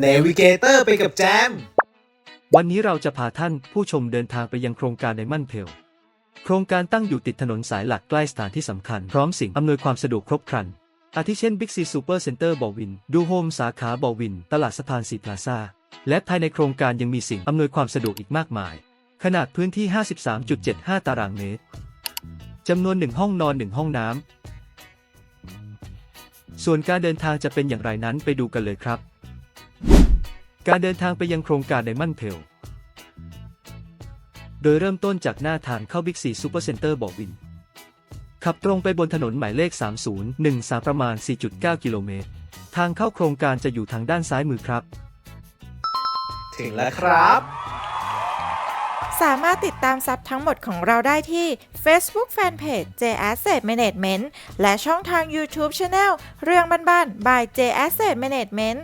เนวิเกเตอร์ไปกับแจม วันนี้เราจะพาท่านผู้ชมเดินทางไปยังโครงการในมั่นเพล โครงการตั้งอยู่ติดถนนสายหลักใกล้สถานที่สำคัญ พร้อมสิ่งอำนวยความสะดวกครบครัน อาทิเช่น Big C Super Center บอวิน ดูโฮมสาขาบอวิน ตลาดสะพานสีพลาซาและภายในโครงการยังมีสิ่งอำนวยความสะดวกอีกมากมาย ขนาดพื้นที่ 53.75 ตารางเมตรจำนวน 1 ห้องนอน 1 ห้องน้ำส่วนการเดินทางจะเป็นอย่างไรนั้นไปดูกันเลยครับ การเดินทางไปยังโครงการในมั่นเพลโดยเริ่มต้นจากหน้าทางเข้าบิ๊กซีซูเปอร์เซ็นเตอร์บอกวิน ขับตรงไปบนถนนหมายเลข 3013 ประมาณ 4.9 กิโลเมตร ทางเข้าโครงการจะอยู่ทางด้านซ้ายมือครับ ถึงแล้วครับ สามารถติดตามซับทั้งหมดของเราได้ที่ Facebook Fanpage J Asset Management และช่องทาง YouTube Channel เรื่องบ้านๆ by J Asset Management